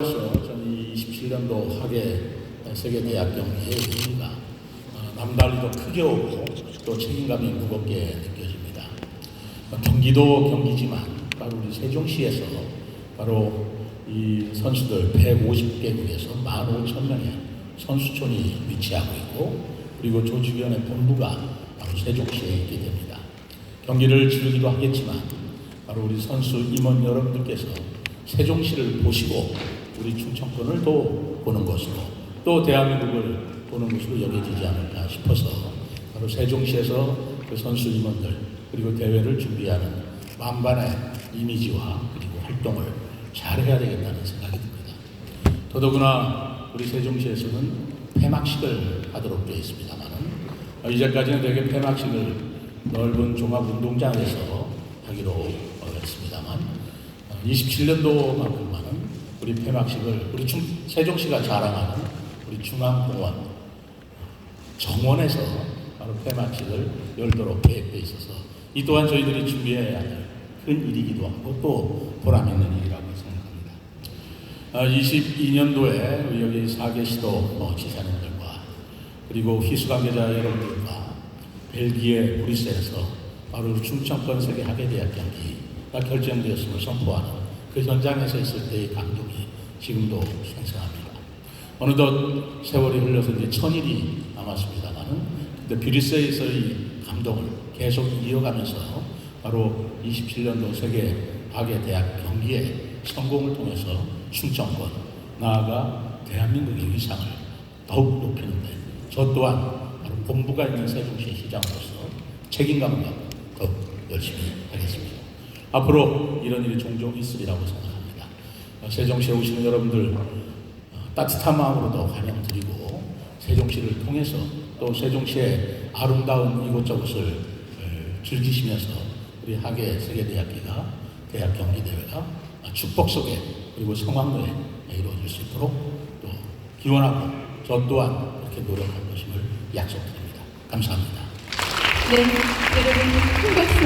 저는 27년도 하계 세계대학 경기의 의미가 어, 남달리도 크게 오고 또 책임감이 무겁게 느껴집니다. 어, 경기도 경기지만 바로 우리 세종시에서 바로 이 선수들 150개국에서 15,000명의 선수촌이 위치하고 있고 그리고 조직위원회 본부가 바로 세종시에 있게 됩니다. 경기를 치르기도 하겠지만 바로 우리 선수 임원 여러분들께서 세종시를 보시고 우리 충청권을 또 보는 것으로 또 대한민국을 보는 것으로 여겨지지 않을까 싶어서 바로 세종시에서 그 선수 임원들 그리고 대회를 준비하는 만반의 이미지와 그리고 활동을 잘 해야 되겠다는 생각이 듭니다. 더더구나 우리 세종시에서는 폐막식을 하도록 되어 있습니다만은 어, 이제까지는 되게 폐막식을 넓은 종합운동장에서 하기로 했습니다만 27년도 만큼만은 우리 폐막식을 우리 충, 세종시가 자랑하는 우리 중앙공원 정원에서 바로 폐막식을 열도록 계획되어 있어서 이 또한 저희들이 준비해야 할 큰 일이기도 하고 또 보람 있는 일이라고 생각합니다. 22년도에 여기 4개 시도 뭐 지사님들과 그리고 희수 관계자 여러분들과 벨기에 브뤼셀에서 바로 충청권 세계 학예대학 경기가 결정되었음을 선포하는 그 현장에서 있을 때의 감동이 지금도 생생합니다. 어느덧 세월이 흘러서 이제 천일이 남았습니다만은 근데 브뤼셀에서의 감동을 계속 이어가면서 바로 27년도 세계 학예대학 경기의 성공을 통해서 충청권 나아가 대한민국의 위상을 더욱 높이는데 저 또한 바로 본부가 있는 세종시 시장으로서 책임감과 더욱 열심히 하겠습니다. 앞으로 이런 일이 종종 있으리라고 생각합니다. 어, 세종시에 오시는 여러분들 어, 따뜻한 마음으로도 환영드리고 세종시를 통해서 또 세종시의 아름다운 이곳저곳을 어, 즐기시면서 우리 학예 세계대학기가 대학 경기대회가 축복 속에 그리고 성황로에 이루어질 수 있도록 또 기원하고 저 또한 이렇게 노력할 것임을 약속드립니다. 감사합니다. 네, 여러분 큰 박수